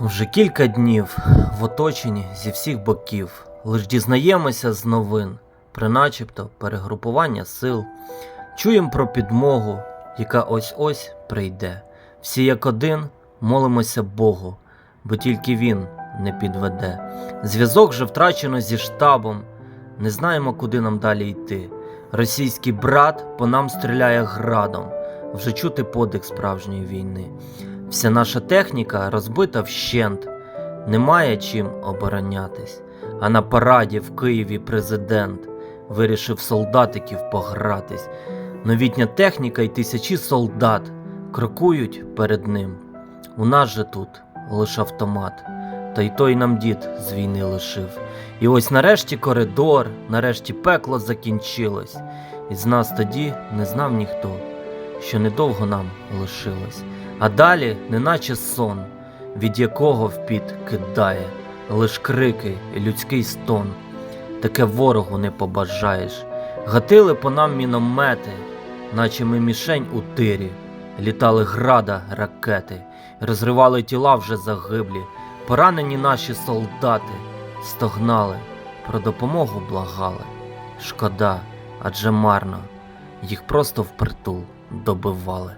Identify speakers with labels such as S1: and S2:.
S1: Вже кілька днів в оточенні зі всіх боків. Лиш дізнаємося з новин про начебто перегрупування сил. Чуєм про підмогу, яка ось-ось прийде. Всі як один молимося Богу, бо тільки він не підведе. Зв'язок же втрачено зі штабом, не знаємо, куди нам далі йти. Російський брат по нам стріляє градом, вже чути подих справжньої війни. Вся наша техніка розбита вщент, немає чим оборонятись. А на параді в Києві президент вирішив солдатиків погратись. Новітня техніка й тисячі солдат крокують перед ним. У нас же тут лише автомат, та й той нам дід з війни лишив. І ось нарешті коридор, нарешті пекло закінчилось, і з нас тоді не знав ніхто, що недовго нам лишилось. А далі, неначе сон, від якого впід кидає, лиш крики і людський стон. Таке ворогу не побажаєш. Гатили по нам міномети, наче ми мішень у тирі. Літали града, ракети, розривали тіла вже загиблі. Поранені наші солдати стогнали, про допомогу благали. Шкода, адже марно, їх просто впритул добивали.